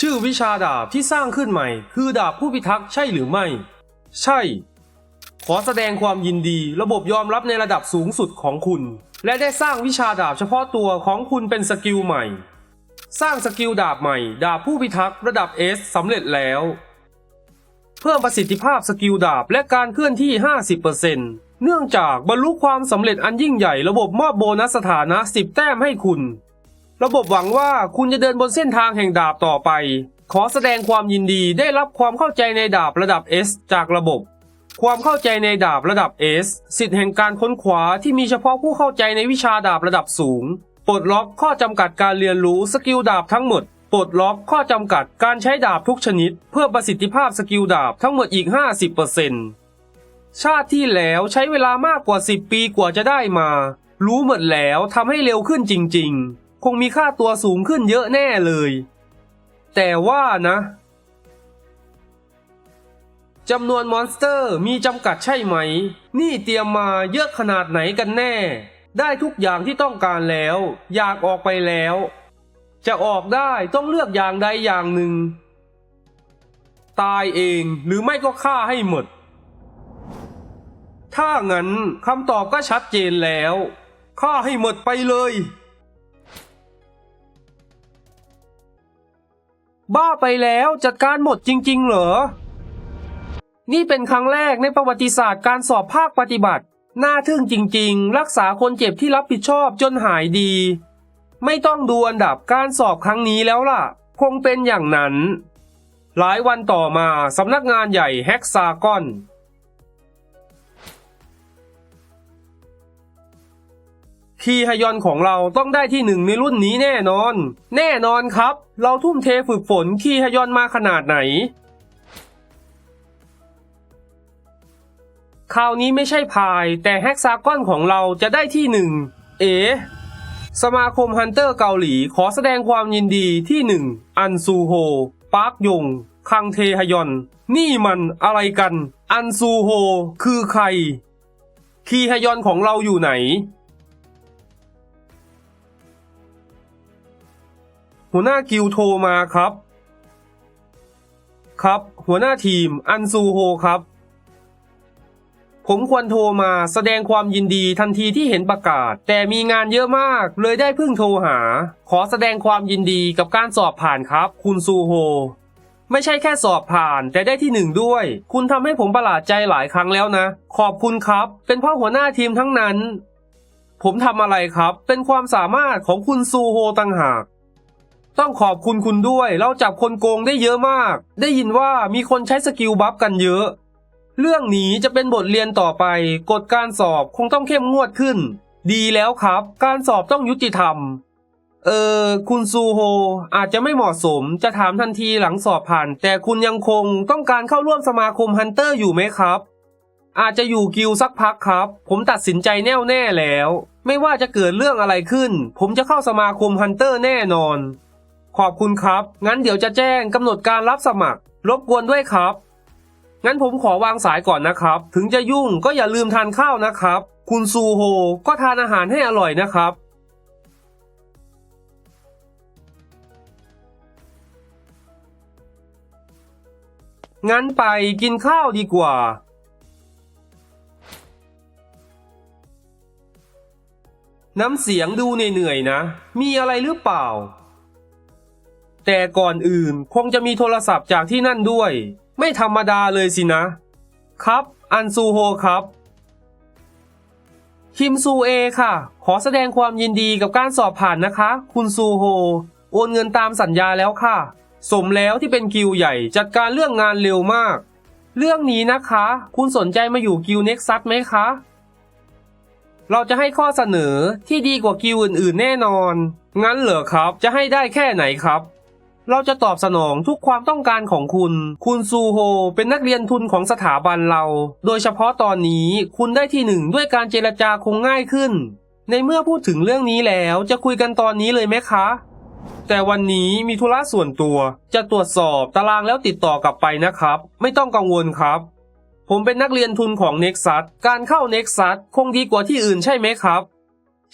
ชื่อวิชาดาบที่สร้างขึ้นใหม่ คือดาบผู้พิทักษ์ใช่หรือไม่ ใช่ ขอแสดงความยินดี ระบบยอมรับในระดับสูงสุดของคุณ และได้สร้างวิชาดาบเฉพาะตัวของคุณเป็นสกิลใหม่ สร้างสกิลดาบใหม่ ดาบผู้พิทักษ์ระดับ S สำเร็จแล้ว เพิ่มประสิทธิภาพสกิลดาบและการเคลื่อนที่ 50%เนื่องจากบรรลุความสำเร็จอันยิ่งใหญ่ระบบมอบโบนัสสถานะ 10 แต้มให้คุณ ระบบหวังว่าคุณจะเดินบนเส้นทางแห่งดาบต่อไป ขอแสดงความยินดีได้รับความเข้าใจในดาบระดับ S จากระบบ ความเข้าใจในดาบระดับ S สิทธิแห่งการค้นคว้าที่มีเฉพาะผู้เข้าใจในวิชาดาบระดับสูง ปลดล็อกข้อจำกัดการเรียนรู้สกิลดาบทั้งหมด ปลดล็อกข้อจำกัดการใช้ดาบทุกชนิด เพื่อประสิทธิภาพสกิลดาบทั้งหมดอีก 50%ชาติที่แล้วใช้เวลามากกว่า 10 ปีกว่าจะได้มา รู้หมดแล้วทำให้เร็วขึ้นจริง ๆ คงมีค่าตัวสูงขึ้นเยอะแน่เลย แต่ว่านะจำนวนมอนสเตอร์มีจำกัดใช่ไหม นี่เตรียมมาเยอะขนาดไหนกันแน่ ได้ทุกอย่างที่ต้องการแล้ว อยากออกไปแล้ว จะออกได้ต้องเลือกอย่างใดอย่างหนึ่ง ตายเองหรือไม่ก็ฆ่าให้หมด ถ้างั้นคำตอบก็ชัดเจนแล้ว ฆ่าให้หมดไปเลย บ้าไปแล้วจัดการหมดจริง ๆ เหรอ นี่เป็นครั้งแรกในประวัติศาสตร์การสอบภาคปฏิบัติ น่าทึ่งจริง ๆ รักษาคนเจ็บที่รับผิดชอบจนหายดี ไม่ต้องดูอันดับการสอบครั้งนี้แล้วล่ะ คงเป็นอย่างนั้น หลายวันต่อมาสำนักงานใหญ่แฮกซากอน คีฮยอนของเราต้องได้ที่หนึ่งในรุ่นนี้แน่นอน แน่นอนครับ เราทุ่มเทฝึกฝนคีฮยอนมาขนาดไหน คราวนี้ไม่ใช่พาย แต่แฮกซากอนของเราจะได้ที่หนึ่งเอ๋สมาคมฮันเตอร์เกาหลีขอแสดงความยินดีที่หนึ่งอันซูโฮ ปาร์กยง คังเทฮยอน นี่มันอะไรกัน อันซูโฮ คือใคร คีฮยอนของเราอยู่ไหน หัวหน้ากิลโทรมาครับ ครับ หัวหน้าทีมอันซูโฮครับ ผมควรโทรมาแสดงความยินดีทันทีที่เห็นประกาศ แต่มีงานเยอะมาก เลยได้เพิ่งโทรหา ขอแสดงความยินดีกับการสอบผ่านครับ คุณซูโฮไม่ใช่แค่สอบผ่านแต่ได้ที่หนึ่งด้วย คุณทำให้ผมประหลาดใจหลายครั้งแล้วนะ ขอบคุณครับ เป็นพ่อหัวหน้าทีมทั้งนั้น ผมทำอะไรครับ เป็นความสามารถของคุณซูโฮต่างหาก ต้องขอบคุณคุณด้วย เราจับคนโกงได้เยอะมาก ได้ยินว่ามีคนใช้สกิลบัฟกันเยอะ เรื่องนี้จะเป็นบทเรียนต่อไป กฎการสอบคงต้องเข้มงวดขึ้น ดีแล้วครับ การสอบต้องยุติธรรม เออคุณซูโฮอาจจะไม่เหมาะสม จะถามทันทีหลังสอบผ่าน แต่คุณยังคงต้องการเข้าร่วมสมาคมฮันเตอร์อยู่ไหมครับ อาจจะอยู่กิลสักพักครับ ผมตัดสินใจแน่วแน่แล้ว ไม่ว่าจะเกิดเรื่องอะไรขึ้น ผมจะเข้าสมาคมฮันเตอร์แน่นอน ขอบคุณครับ งั้นเดี๋ยวจะแจ้งกำหนดการรับสมัคร รบกวนด้วยครับ งั้นผมขอวางสายก่อนนะครับ ถึงจะยุ่งก็อย่าลืมทานข้าวนะครับ คุณซูโฮก็ทานอาหารให้อร่อยนะครับ งั้นไปกินข้าวดีกว่าน้ำเสียงดูเหนื่อยๆนะ มีอะไรหรือเปล่า แต่ก่อนอื่นคงจะมีโทรศัพท์จากที่นั่นด้วย ไม่ธรรมดาเลยสินะ ครับ อันซูโฮครับ คิมซูเอค่ะ ขอแสดงความยินดีกับการสอบผ่านนะคะ คุณซูโฮ โอนเงินตามสัญญาแล้วค่ะ สมแล้วที่เป็นกิลใหญ่จัดการเรื่องงานเร็วมาก เรื่องนี้นะคะ คุณสนใจมาอยู่กิลเน็กซัสไหมคะ เราจะให้ข้อเสนอที่ดีกว่ากิลอื่นๆแน่นอน งั้นเหรอครับ จะให้ได้แค่ไหนครับ เราจะตอบสนองทุกความต้องการของคุณ คุณซูโฮเป็นนักเรียนทุนของสถาบันเรา โดยเฉพาะตอนนี้คุณได้ที่หนึ่งด้วยการเจรจาคงง่ายขึ้น ในเมื่อพูดถึงเรื่องนี้แล้วจะคุยกันตอนนี้เลยไหมคะ แต่วันนี้มีธุระส่วนตัว จะตรวจสอบตารางแล้วติดต่อกลับไปนะครับ ไม่ต้องกังวลครับ ผมเป็นนักเรียนทุนของ Nexus การเข้า Nexus คงดีกว่าที่อื่นใช่ไหมครับ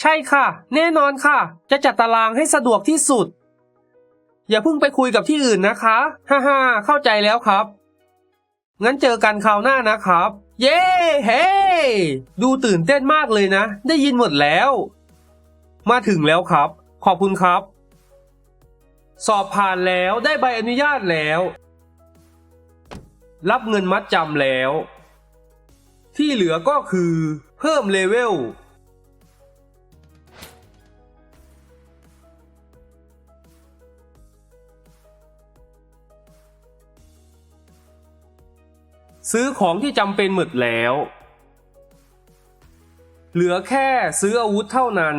ใช่ค่ะ แน่นอนค่ะ จะจัดตารางให้สะดวกที่สุด อย่าเพิ่งไปคุยกับที่อื่นนะคะ ฮ่าฮ่าเข้าใจแล้วครับ งั้นเจอกันคราวหน้านะครับ เย้ เฮ้ ดูตื่นเต้นมากเลยนะ ได้ยินหมดแล้ว มาถึงแล้วครับ ขอบคุณครับ สอบผ่านแล้วได้ใบอนุญาตแล้ว รับเงินมัดจำแล้ว ที่เหลือก็คือ เพิ่มเลเวล ซื้อของที่จำเป็นหมดแล้ว เหลือแค่ซื้ออาวุธเท่านั้น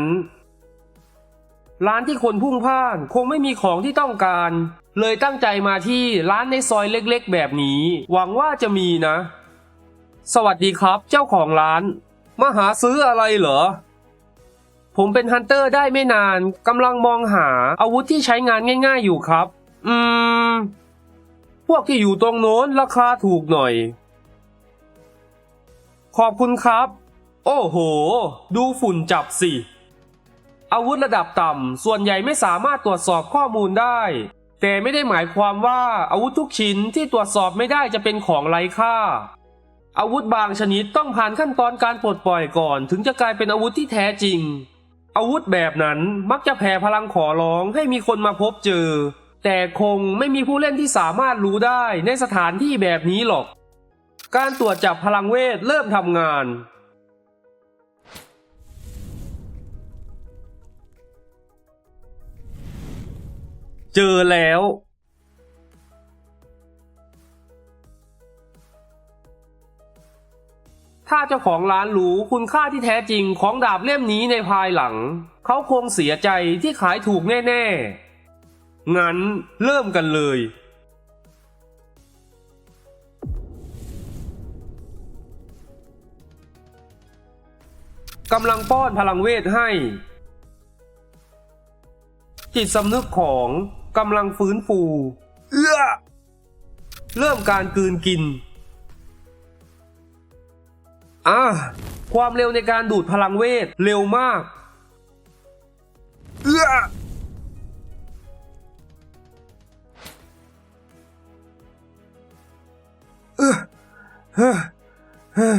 ร้านที่คนพุ่งพ่านคงไม่มีของที่ต้องการ เลยตั้งใจมาที่ร้านในซอยเล็กๆ แบบนี้ หวังว่าจะมีนะ สวัสดีครับเจ้าของร้าน มาหาซื้ออะไรเหรอ ผมเป็นฮันเตอร์ได้ไม่นานกำลังมองหาอาวุธที่ใช้งานง่าย ๆ อยู่ครับ อืมพวกที่อยู่ตรงโน้นราคาถูกหน่อย ขอบคุณครับ โอ้โห ดูฝุ่นจับสิ อาวุธระดับต่ำ ส่วนใหญ่ไม่สามารถตรวจสอบข้อมูลได้ แต่ไม่ได้หมายความว่าอาวุธทุกชิ้นที่ตรวจสอบไม่ได้จะเป็นของไร้ค่า อาวุธบางชนิดต้องผ่านขั้นตอนการปลดปล่อยก่อน ถึงจะกลายเป็นอาวุธที่แท้จริง อาวุธแบบนั้นมักจะแผ่พลังขอร้องให้มีคนมาพบเจอ แต่คงไม่มีผู้เล่นที่สามารถรู้ได้ในสถานที่แบบนี้หรอก การตรวจจับพลังเวทเริ่มทำงาน เจอแล้ว ถ้าเจ้าของร้านรู้คุณค่าที่แท้จริงของดาบเล่มนี้ในภายหลัง เขาคงเสียใจที่ขายถูกแน่ ๆ งั้นเริ่มกันเลย กำลังป้อนพลังเวทให้ จิตสำนึกของกำลังฟื้นฟู เอื้อ เริ่มการกืนกิน อ่าความเร็วในการดูดพลังเวทเร็วมาก เอื้อเอื้อเฮ้อเฮ้อ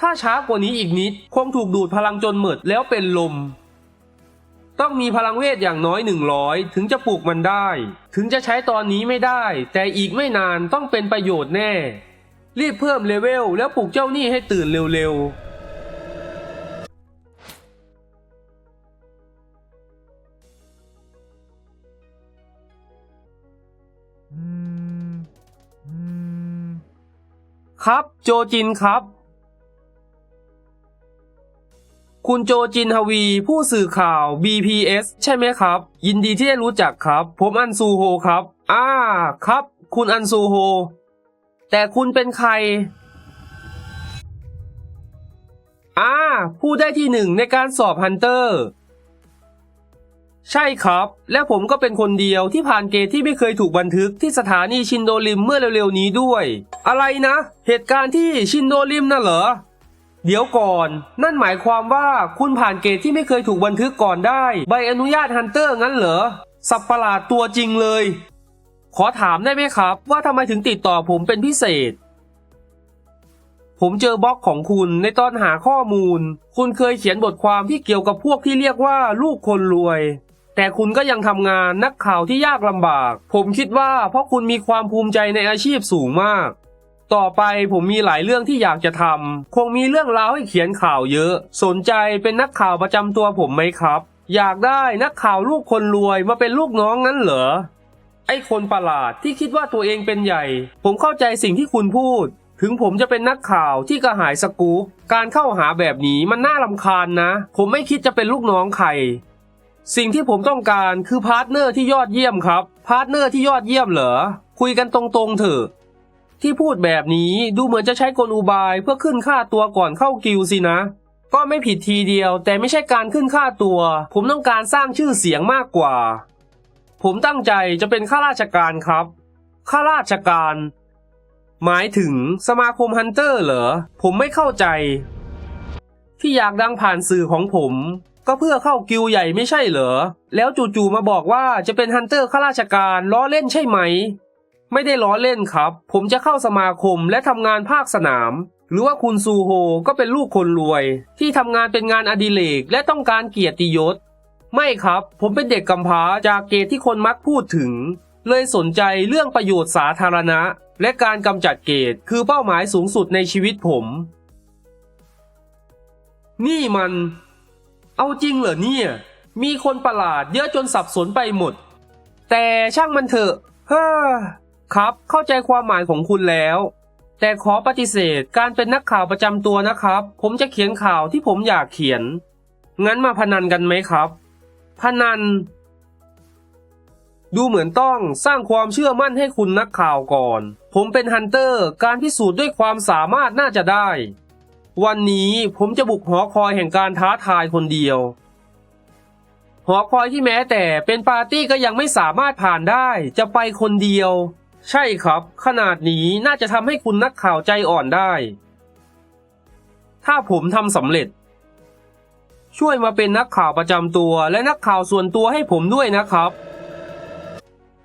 ถ้าช้ากว่านี้อีกนิด คงถูกดูดพลังจนหมดแล้วเป็นลม ต้องมีพลังเวทอย่างน้อยหนึ่งร้อยถึงจะปลูกมันได้ ถึงจะใช้ตอนนี้ไม่ได้ แต่อีกไม่นานต้องเป็นประโยชน์แน่ รีบเพิ่มเลเวลแล้วปลุกเจ้าหนี้ให้ตื่นเร็วๆครับ โจจินครับ คุณโจจินฮวี ผู้สื่อข่าว BPS ใช่ไหมครับ ยินดีที่ได้รู้จักครับ ผมอันซูโฮครับ อ่าครับ คุณอันซูโฮ แต่คุณเป็นใคร อ่า ผู้ได้ที่หนึ่งในการสอบฮันเตอร์ ใช่ครับ และผมก็เป็นคนเดียวที่ผ่านเกณฑ์ที่ไม่เคยถูกบันทึกที่สถานีชินโดริมเมื่อเร็วๆนี้ด้วย อะไรนะ เหตุการณ์ที่ชินโดริมน่ะเหรอ เดี๋ยวก่อน นั่นหมายความว่าคุณผ่านเกณฑ์ที่ไม่เคยถูกบันทึกก่อนได้ ใบอนุญาตฮันเตอร์งั้นเหรอ สับประหลาดตัวจริงเลย ขอถามได้ไหมครับ ว่าทำไมถึงติดต่อผมเป็นพิเศษ ผมเจอบล็อกของคุณในตอนหาข้อมูล คุณเคยเขียนบทความที่เกี่ยวกับพวกที่เรียกว่าลูกคนรวยแต่คุณก็ยังทำงานนักข่าวที่ยากลำบาก ผมคิดว่าเพราะคุณมีความภูมิใจในอาชีพสูงมาก ต่อไปผมมีหลายเรื่องที่อยากจะทำคงมีเรื่องราวให้เขียนข่าวเยอะ สนใจเป็นนักข่าวประจำตัวผมไหมครับ อยากได้นักข่าวลูกคนรวยมาเป็นลูกน้องนั้นเหรอไอ้คนประหลาดที่คิดว่าตัวเองเป็นใหญ่ ผมเข้าใจสิ่งที่คุณพูด ถึงผมจะเป็นนักข่าวที่กระหายสกู๊ปการเข้าหาแบบนี้มันน่ารำคาญนะ ผมไม่คิดจะเป็นลูกน้องใครสิ่งที่ผมต้องการคือพาร์ทเนอร์ที่ยอดเยี่ยมครับ พาร์ทเนอร์ที่ยอดเยี่ยมเหรอ คุยกันตรงๆเถอะ ที่พูดแบบนี้ดูเหมือนจะใช้กลอุบายเพื่อขึ้นค่าตัวก่อนเข้ากิลสินะ ก็ไม่ผิดทีเดียวแต่ไม่ใช่การขึ้นค่าตัว ผมต้องการสร้างชื่อเสียงมากกว่า ผมตั้งใจจะเป็นข้าราชการครับ ข้าราชการ หมายถึงสมาคมฮันเตอร์เหรอ ผมไม่เข้าใจ ที่อยากดังผ่านสื่อของผม ก็เพื่อเข้ากิลใหญ่ไม่ใช่เหรอ แล้วจู่ๆมาบอกว่าจะเป็นฮันเตอร์ข้าราชการล้อเล่นใช่ไหม ไม่ได้ล้อเล่นครับ ผมจะเข้าสมาคมและทำงานภาคสนาม หรือว่าคุณซูโฮก็เป็นลูกคนรวย ที่ทำงานเป็นงานอดิเรกและต้องการเกียรติยศ ไม่ครับ ผมเป็นเด็กกำพร้าจากเกตที่คนมักพูดถึง เลยสนใจเรื่องประโยชน์สาธารณะ และการกำจัดเกตคือเป้าหมายสูงสุดในชีวิตผม นี่มัน เอาจริงเหรอเนี่ย มีคนประหลาดเยอะจนสับสนไปหมด แต่ช่างมันเถอะเฮ้อ ครับ เข้าใจความหมายของคุณแล้ว แต่ขอปฏิเสธการเป็นนักข่าวประจำตัวนะครับ ผมจะเขียนข่าวที่ผมอยากเขียน งั้นมาพนันกันไหมครับ พนัน ดูเหมือนต้องสร้างความเชื่อมั่นให้คุณนักข่าวก่อน ผมเป็นฮันเตอร์ การพิสูจน์ด้วยความสามารถน่าจะได้ วันนี้ผมจะบุกหอคอยแห่งการท้าทายคนเดียวหอคอยที่แม้แต่เป็นปาร์ตี้ก็ยังไม่สามารถผ่านได้ จะไปคนเดียว ใช่ครับ ขนาดนี้น่าจะทำให้คุณนักข่าวใจอ่อนได้ ถ้าผมทำสำเร็จ ช่วยมาเป็นนักข่าวประจำตัวและนักข่าวส่วนตัวให้ผมด้วยนะครับ